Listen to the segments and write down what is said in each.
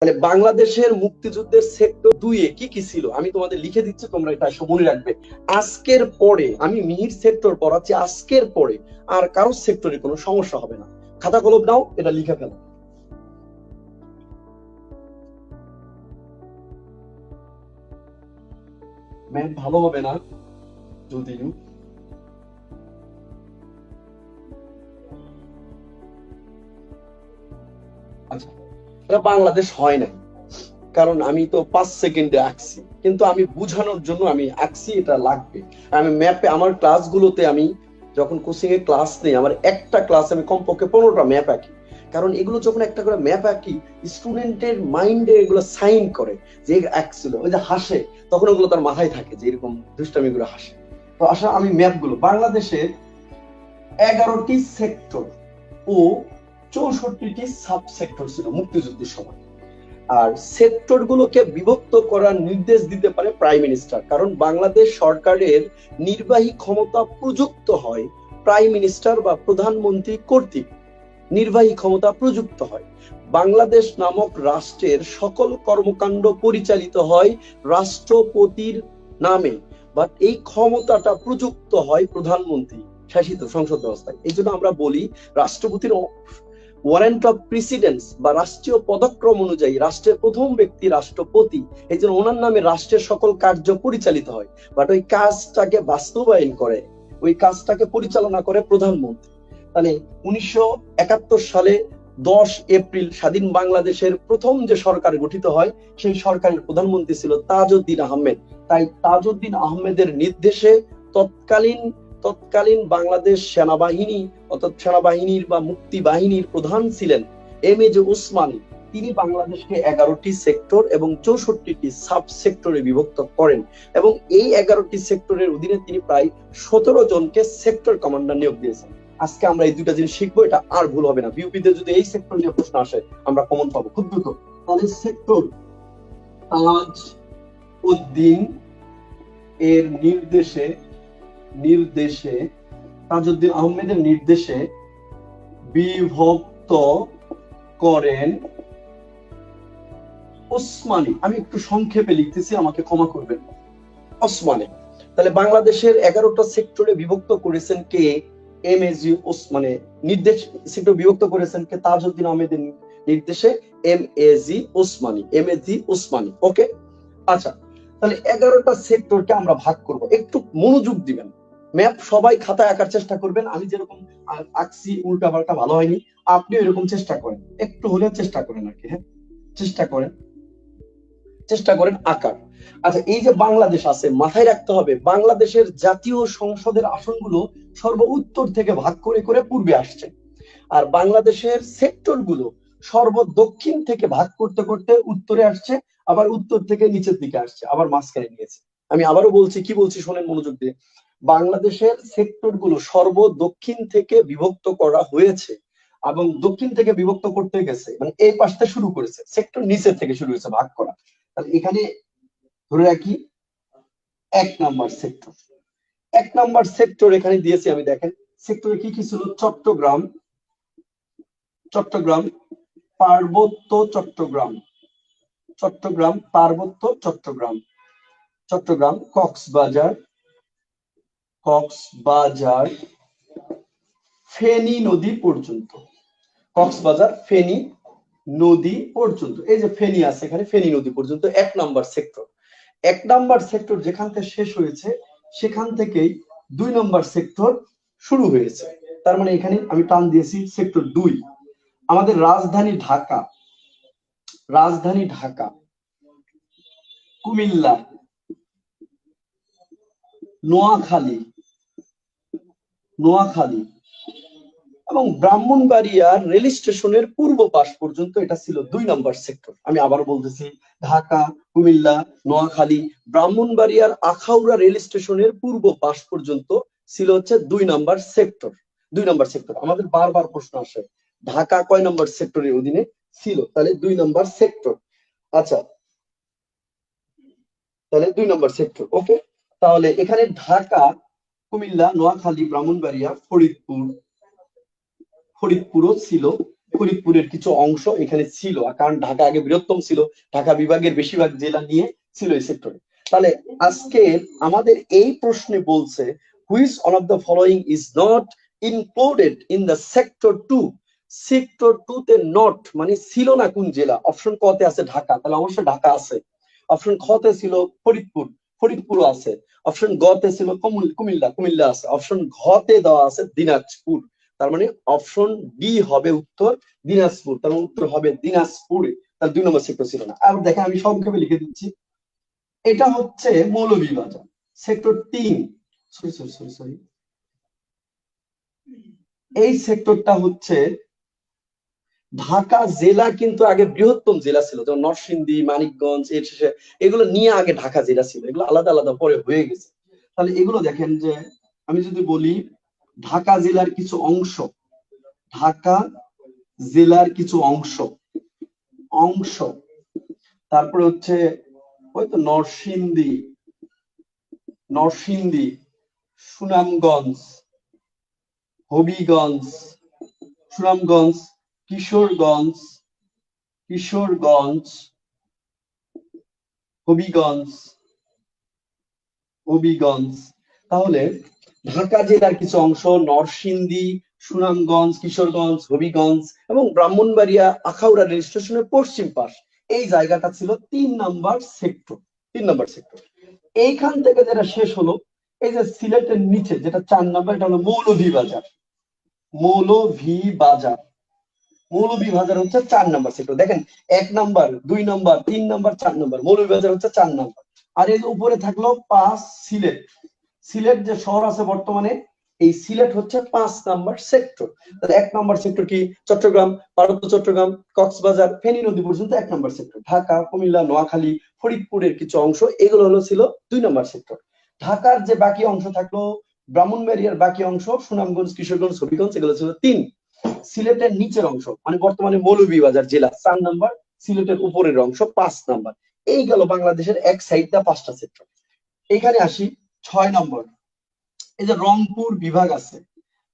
তাহলে বাংলাদেশের মুক্তিযুদ্ধের সেক্টর দুইয়ে কি কি ছিল? আমি তোমাদের লিখে দিচ্ছি, তোমরা এটা মনে রাখবে। আজকের পরে, আমি মিহির সেক্টর পড়াচ্ছি আজকের পরে, আর কারোর সেক্টরে কোনো সমস্যা হবে না। খাতা কলম নাও, এটা লিখে ফেলো। ম্যাম, ভালো হবে না? যদিও। আচ্ছা। এটা বাংলাদেশ হয় না কারণ আমি তো পাঁচ সেকেন্ডে আঁকছি। কিন্তু আমি বুঝানোর জন্য আমি আঁকছি, এটা লাগবে। আমি ম্যাপে, আমার ক্লাসগুলোতে আমি যখন কোচিং এ ক্লাস নেই, আমার একটা ক্লাস আমি কমপক্ষে পনেরোটা ম্যাপ আঁকি। কারণ এগুলো যখন একটা করে ম্যাপ আঁকি স্টুডেন্টের মাইন্ডে এগুলো সাইন করে যে আঁকছিল। ওই যে হাসে, তখন ওগুলো তার মাথায় থাকে যে এরকম দুষ্টামি গুলো হাসে। তো আসলে আমি ম্যাপগুলো, বাংলাদেশের এগারোটি সেক্টর ও চৌষট্টিটি সাব সেক্টর ছিল, মুক্তিযুদ্ধের সময়। আর সেক্টর গুলোকে বিভক্ত করার নির্দেশ দিতে পারে প্রাইম মিনিস্টার, কারণ বাংলাদেশ সরকারের নির্বাহী ক্ষমতা প্রযুক্ত হয় প্রাইম মিনিস্টার বা প্রধানমন্ত্রী কর্তৃক। নির্বাহী ক্ষমতা প্রযুক্ত হয়। বাংলাদেশ নামক রাষ্ট্রের সকল কর্মকাণ্ড পরিচালিত হয় রাষ্ট্রপতির নামে বাট এই ক্ষমতাটা প্রযুক্ত হয় প্রধানমন্ত্রী শাসিত সংসদ ব্যবস্থায়। এই জন্য আমরা বলি রাষ্ট্রপতির ওয়ারেন্ট অফ প্রেসিডেন্স বা রাষ্ট্রীয় পদক্রম অনুযায়ী রাষ্ট্রের প্রথম ব্যক্তি রাষ্ট্রপতি, এই জন্য ওনার নামে রাষ্ট্রের সকল কার্য পরিচালিত হয়। বাট ওই কাজটাকে বাস্তবায়ন করে, ওই কাজটাকে পরিচালনা করে প্রধানমন্ত্রী। তাহলে উনিশশো একাত্তর সালে দশ এপ্রিল স্বাধীন বাংলাদেশের প্রথম যে সরকার গঠিত হয়, সেই সরকারের প্রধানমন্ত্রী ছিল তাজউদ্দিন আহমেদ। তাই তাজউদ্দিন আহমেদের নির্দেশে তৎকালীন তৎকালীন বাংলাদেশ সেনাবাহিনী, অর্থাৎ সেনাবাহিনীর বা মুক্তি বাহিনীর প্রধান ছিলেন এম এ জে উসমানী। তিনি বাংলাদেশকে এগারোটি সেক্টর এবং চৌষট্টিটি সাব সেক্টরে বিভক্ত করেন এবং এই এগারোটি সেক্টরের অধীনে তিনি প্রায় সতেরো জনকে সেক্টর কমান্ডার নিয়োগ দিয়েছেন। আজকে আমরা এই দুটা জিনিস শিখব, এটা আর ভুল হবে না। বিউপিতে যদি এই সেক্টর নিয়ে প্রশ্ন আসে, আমরা কমন পাবো। খুব দ্রুত। তাহলে সেক্টর তাজ উদ্দিন এর নির্দেশে নির্দেশে, তাজউদ্দিন আহমেদের নির্দেশে বিভক্ত করেন ওসমানী। আমি একটু সংক্ষেপে লিখতেছি, আমাকে ক্ষমা করবেন। ওসমানী। তাহলে বাংলাদেশের এগারোটা সেক্টরে বিভক্ত করেছেন কে? এম এ জি ওসমানে নির্দেশ, সেক্টর বিভক্ত করেছেন কে? তাজউদ্দিন আহমেদের নির্দেশে M A G Osmani, M A G Osmani. Okay? আচ্ছা তাহলে এগারোটা সেক্টরকে আমরা ভাগ করব। একটু মনোযোগ দিবেন। ম্যাপ সবাই খাতায় আঁকার চেষ্টা করবেন। আমি যেরকম আঁকছি উল্টা পাল্টা ভালো হয়নি। আপনিও এরকম চেষ্টা করেন। একটু হলেও চেষ্টা করেন আর কি হ্যাঁ? চেষ্টা করেন। চেষ্টা করেন আকার। আচ্ছা এই যে বাংলাদেশ আছে, মাথায় রাখতে হবে, বাংলাদেশের জাতীয় সংসদের আসনগুলো সর্ব উত্তর থেকে ভাগ করে করে পূর্বে আসছে। আর বাংলাদেশের সেক্টরগুলো সর্ব দক্ষিণ থেকে ভাগ করতে করতে উত্তরে আসছে, আবার উত্তর থেকে নিচের দিকে আসছে, আবার মাঝখানে নিয়েছে। আমি আবারও বলছি, কি বলছি শোনেন মনোযোগ দিয়ে। বাংলাদেশের সেক্টরগুলো সর্ব দক্ষিণ থেকে বিভক্ত করা হয়েছে এবং দক্ষিণ থেকে বিভক্ত করতে গেছে মানে এই পাশটা শুরু করেছে, সেক্টর নিচের থেকে শুরু হয়েছে ভাগ করা। তাহলে এখানে ধরে রাখি, এক নাম্বার সেক্টর। এক নাম্বার সেক্টর এখানে দিয়েছি আমি, দেখেন, সেক্টরে কি কি ছিল? চট্টগ্রাম চট্টগ্রাম পার্বত্য চট্টগ্রাম চট্টগ্রাম পার্বত্য চট্টগ্রাম চট্টগ্রাম কক্সবাজার কক্সবাজার ফেনী নদী পর্যন্ত। কক্সবাজার, ফেনী নদী পর্যন্ত। এই যে ফেনী আছে এখানে, ফেনী নদী পর্যন্ত, এক নাম্বার সেক্টর এক নাম্বার সেক্টর যেখান থেকে শেষ হয়েছে, সেখান থেকেই দুই নাম্বার সেক্টর শুরু হয়েছে। তার মানে এখানে আমি টান দিয়েছি সেক্টর দুই। আমাদের রাজধানী ঢাকা রাজধানী ঢাকা, কুমিল্লা, নোয়াখালী নোয়াখালী। এবং ব্রাহ্মণবাড়িয়ার রেল স্টেশনের পূর্ব পাশ পর্যন্ত এটা ছিল দুই নম্বর সেক্টর। আমি আবার বলতেছি, ঢাকা, কুমিল্লা, নোয়াখালী, ব্রাহ্মণবাড়িয়ার আখাউড়া রেল স্টেশনের পূর্ব পাশ পর্যন্ত ছিল হচ্ছে দুই নম্বর সেক্টর। দুই নম্বর সেক্টর। আমাদের বারবার প্রশ্ন আসে, ঢাকা কয় নম্বর সেক্টরের অধীনে ছিল? তাহলে দুই নম্বর সেক্টর। আচ্ছা তাহলে দুই নম্বর সেক্টর। ওকে, তাহলে এখানে ঢাকা কুমিল্লা, নোয়াখালী, ব্রাহ্মণবাড়িয়া, ফরিদপুর, ফরিদপুরও ছিল। ফরিদপুরের কিছু অংশ এখানে ছিল কারণ ঢাকা আগে বৃহত্তম ছিল। ঢাকা বিভাগের বেশিরভাগ জেলা নিয়ে ছিল এই সেক্টরে তাহলে আজকে আমাদের এই প্রশ্নে বলছে which one of the following is not included in the sector two sector two তে নট মানে ছিল না কোন জেলা? অপশন ক তে আছে ঢাকা। তাহলে অবশ্যই ঢাকা আছে। অপশন খ তে ছিল ফরিদপুর। ফরিদপুর আছে। অপশন গ তে ছিল কুমিল্লা কুমিল্লা আছে। অপশন ঘ তে দেওয়া আছে দিনাজপুর। তার মানে অপশন ডি হবে উত্তর দিনাজপুর। তার মানে উত্তর হবে দিনাজপুরে। তার দুই নম্বর সেক্টর ছিল না। আবার দেখেন আমি সংক্ষেপে লিখে দিচ্ছি। এটা হচ্ছে মৌলভীবাজার। সেক্টর তিন। সরি সরি সরি সরি এই সেক্টরটা হচ্ছে ঢাকা জেলা কিন্তু আগে বৃহত্তম জেলা ছিল, যেমন নরসিংদী, মানিকগঞ্জ, এর শেষে এগুলো নিয়ে আগে ঢাকা জেলা ছিল, এগুলো আলাদা আলাদা পরে হয়ে গেছে। তাহলে এগুলো দেখেন যে, আমি যদি বলি ঢাকা জেলার কিছু অংশ, ঢাকা জেলার কিছু অংশ অংশ, তারপরে হচ্ছে ওই তো নরসিংদী নরসিংদী, সুনামগঞ্জ, হবিগঞ্জ, সুনামগঞ্জ কিশোরগঞ্জ কিশোরগঞ্জ, হবিগঞ্জ হবিগঞ্জ। তাহলে ঢাকা জেলার কিছু অংশ, নরসিংদী, সুনামগঞ্জ, কিশোরগঞ্জ, হবিগঞ্জ এবং ব্রাহ্মণবাড়িয়া, আখাউড়া রেল স্টেশনের পশ্চিম পাশ। এই জায়গাটা ছিল তিন নাম্বার সেক্টর, তিন নাম্বার সেক্টর। এইখান থেকে যেটা শেষ হলো, এই যে সিলেটের নিচে, যেটা চার নাম্বার, এটা হলো মৌলভীবাজার। মৌলভীবাজার। মৌলভীবাজার হচ্ছে চার নাম্বার সেক্টর দেখেন, এক নাম্বার, দুই নাম্বার, তিন নাম্বার, চার নাম্বার, মৌলভীবাজার হচ্ছে চার নাম্বার। আর এর উপরে থাকল পাঁচ সিলেট। সিলেট যে শহর আছে বর্তমানে, এই সিলেট হচ্ছে পাঁচ নাম্বার সেক্টর তাহলে এক নাম্বার সেক্টর কি? চট্টগ্রাম, পার্বত্য চট্টগ্রাম, কক্সবাজার, ফেনী নদী পর্যন্ত এক নাম্বার সেক্টর ঢাকা, কুমিল্লা, নোয়াখালী, ফরিদপুরের কিছু অংশ, এগুলো হলো ছিল দুই নাম্বার সেক্টর ঢাকার যে বাকি অংশ থাকল, ব্রাহ্মণবাড়িয়ার বাকি অংশ, সুনামগঞ্জ, কিশোরগঞ্জ, হবিগঞ্জ, এগুলো ছিল তিন। সিলেটের নিচের অংশ মানে বর্তমানে মৌলভীবাজার জেলা, চার নাম্বার, সিলেটের উপরের অংশ, পাঁচ নাম্বার। এই গেল বাংলাদেশের এক সাইডটা পাঁচটা সেক্টর এখানে আসি, ছয় নম্বর। এই যে রংপুর বিভাগ আছে,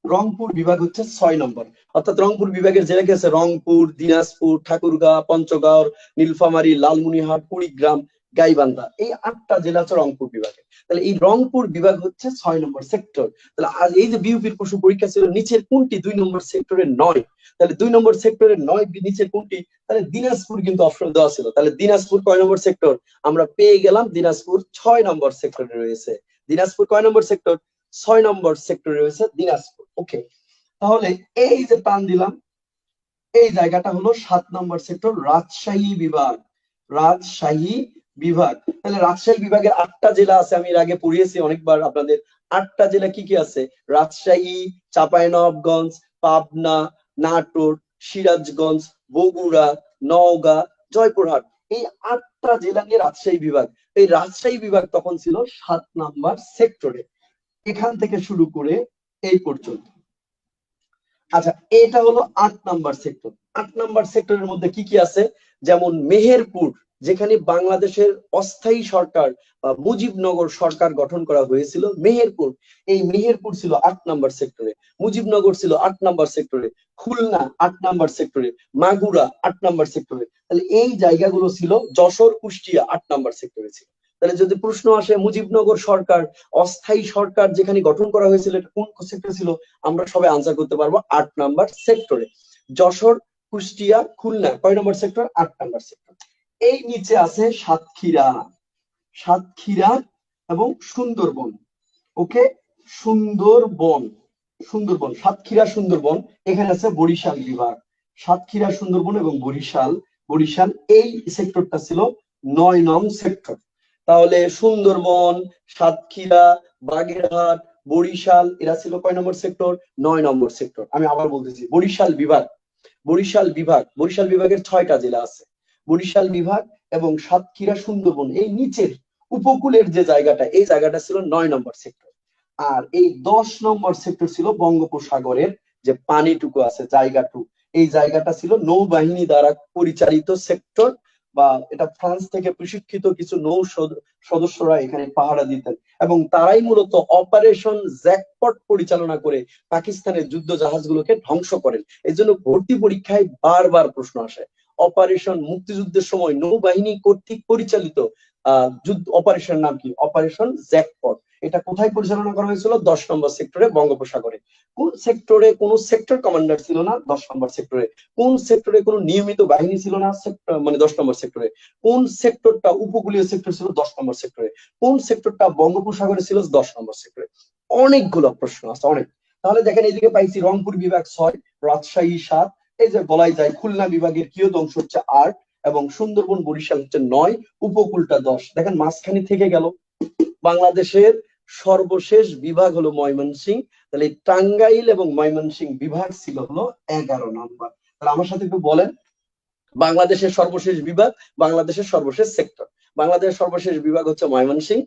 রংপুর বিভাগ হচ্ছে ছয় নম্বর। অর্থাৎ রংপুর বিভাগের জেলা কি আছে? রংপুর, দিনাজপুর, ঠাকুরগাঁ, পঞ্চগড়, নীলফামারী, লালমনিরহাট, কুড়িগ্রাম, গাইবান্ধা। এই আটটা জেলা হচ্ছে রংপুর বিভাগে। তাহলে এই রংপুর বিভাগ হচ্ছে ছয় নম্বর সেক্টর তাহলে এই যে বিউপির প্রশ্ন পরীক্ষা ছিল, নিচের কোনটি দুই নম্বর সেক্টরের নয়? তাহলে দুই নম্বর সেক্টরের নয় নিচের কোনটি? তাহলে দিনাজপুর কিন্তু অপশন দেওয়া ছিল। তাহলে দিনাজপুর কয় নম্বর সেক্টর আমরা পেয়ে গেলাম দিনাজপুর ছয় নম্বর সেক্টরে রয়েছে। দিনাজপুর কয় নম্বর সেক্টর ছয় নম্বর সেক্টরে রয়েছে দিনাজপুর। ওকে তাহলে এই যে টান দিলাম, এই জায়গাটা হলো সাত নম্বর সেক্টর রাজশাহী বিভাগ। রাজশাহী বিভাগ। তাহলে রাজশাহী বিভাগের আটটা জেলা আছে, আমি এর আগে পড়িয়েছি অনেকবার আপনাদের। আটটা জেলা কি কি আছে? রাজশাহী, চাঁপাইনবাবগঞ্জ, পাবনা, নাটোর, সিরাজগঞ্জ, বগুড়া, নওগাঁ, জয়পুরহাট। এই আটটা জেলা নিয়ে রাজশাহী বিভাগ। এই রাজশাহী বিভাগ তখন ছিল সাত নাম্বার সেক্টরে। এখান থেকে শুরু করে এই পর্যন্ত। আচ্ছা এটা হলো আট নাম্বার সেক্টর। আট নাম্বার সেক্টরের মধ্যে কি কি আছে? যেমন মেহেরপুর যেখানে বাংলাদেশের অস্থায়ী সরকার বা মুজিবনগর সরকার গঠন করা হয়েছিল, মেহেরপুর। এই মেহেরপুর ছিল আট নাম্বার সেক্টরে, মুজিবনগর ছিল আট নাম্বার সেক্টরে, খুলনা আট নাম্বার সেক্টরে, মাগুরা আট নাম্বার সেক্টরে। তাহলে এই জায়গাগুলো ছিল যশোর, কুষ্টিয়া আট নাম্বার সেক্টরে ছিল। তাহলে যদি প্রশ্ন আসে, মুজিবনগর সরকার, অস্থায়ী সরকার যেখানে গঠন করা হয়েছিল, এটা কোন সেক্টর ছিল? আমরা সবাই আনসার করতে পারব আট নাম্বার সেক্টরে। যশোর, কুষ্টিয়া, খুলনা, কয় নম্বর সেক্টর? আট নাম্বার সেক্টর। এই নিচে আছে সাতক্ষীরা। সাতক্ষীরা এবং সুন্দরবন। ওকে? সুন্দরবন। সুন্দরবন। সাতক্ষীরা, সুন্দরবন। এখানে আছে বরিশাল বিভাগ। সাতক্ষীরা, সুন্দরবন এবং বরিশাল। বরিশাল এই সেক্টরটা ছিল নয় নং সেক্টর। তাহলে সুন্দরবন, সাতক্ষীরা, বাগেরহাট, বরিশাল, এরা ছিল কয় নম্বর সেক্টর? নয় নম্বর সেক্টর। আমি আবার বলতেছি, বরিশাল বিভাগ। বরিশাল বিভাগ। বরিশাল বিভাগের ছয়টা জেলা আছে। বরিশাল বিভাগ এবং সাতক্ষীরা, সুন্দরবন, এই নিচের উপকূলের যে জায়গাটা, এই জায়গাটা ছিল নয় নম্বর সেক্টর আর এই দশ নম্বর সেক্টর ছিল বঙ্গোপসাগরের যে পানিটুকু আছে জায়গাটুকু এই জায়গাটা ছিল নৌবাহিনী দ্বারা পরিচালিত সেক্টর বা এটা ফ্রান্স থেকে প্রশিক্ষিত কিছু নৌ সদ- সদস্যরা এখানে পাহারা দিতেন। এবং তারাই মূলত অপারেশন জ্যাকপট পরিচালনা করে পাকিস্তানের যুদ্ধ জাহাজগুলোকে ধ্বংস করেন। এই জন্য ভর্তি পরীক্ষায় বারবার প্রশ্ন আসে। অপারেশন মুক্তিযুদ্ধের সময় নৌবাহিনী কর্তৃক পরিচালিত যুদ্ধ, অপারেশন নাম কি? Operation jackpot. এটা কোথায় পরিচালনা করা হয়েছিল? দশ নম্বর সেক্টরে, বঙ্গোপসাগরে। কোন সেক্টরে কোন সেক্টর কমান্ডার ছিল না? দশ নম্বর সেক্টরে। কোন সেক্টরে কোনো নিয়মিত বাহিনী ছিল না? মানে দশ নম্বর সেক্টরে। কোন সেক্টরটা উপকূলীয় সেক্টর ছিল? দশ নম্বর সেক্টরে। কোন সেক্টরটা বঙ্গোপসাগরে ছিল? দশ নম্বর সেক্টরে। অনেকগুলো প্রশ্ন আছে, অনেক। তাহলে দেখেন এদিকে পাইছি রংপুর বিভাগ ছয়, রাজশাহী সাত এই যে বলাই যায়, খুলনা বিভাগের কিয়ত অংশ হচ্ছে আট এবং সুন্দরবন বরিশাল হচ্ছে নয়, উপকূলটা দশ। দেখেন মাঝখানে থেকে গেল। বাংলাদেশের সর্বশেষ বিভাগ হলো ময়মনসিং। তাহলে টাঙ্গাইল এবং ময়মনসিং বিভাগ ছিল হলো এগারো নম্বর। তাহলে আমার সাথে একটু বলেন, বাংলাদেশের সর্বশেষ বিভাগ, বাংলাদেশের সর্বশেষ সেক্টর। বাংলাদেশের সর্বশেষ বিভাগ হচ্ছে ময়মনসিং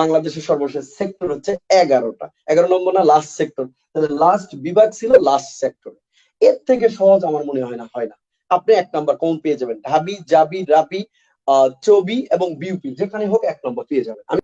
বাংলাদেশের সর্বশেষ সেক্টর হচ্ছে এগারোটা। এগারো নম্বর না লাস্ট সেক্টর তাহলে লাস্ট বিভাগ ছিল লাস্ট সেক্টর এর থেকে সহজ আমার মনে হয় না হয় না। আপনি এক নম্বর কম পেয়ে যাবেন। ঢাবি, জাবি, রাবি চবি এবং বিউপি, যেখানে হোক এক নম্বর পেয়ে যাবেন।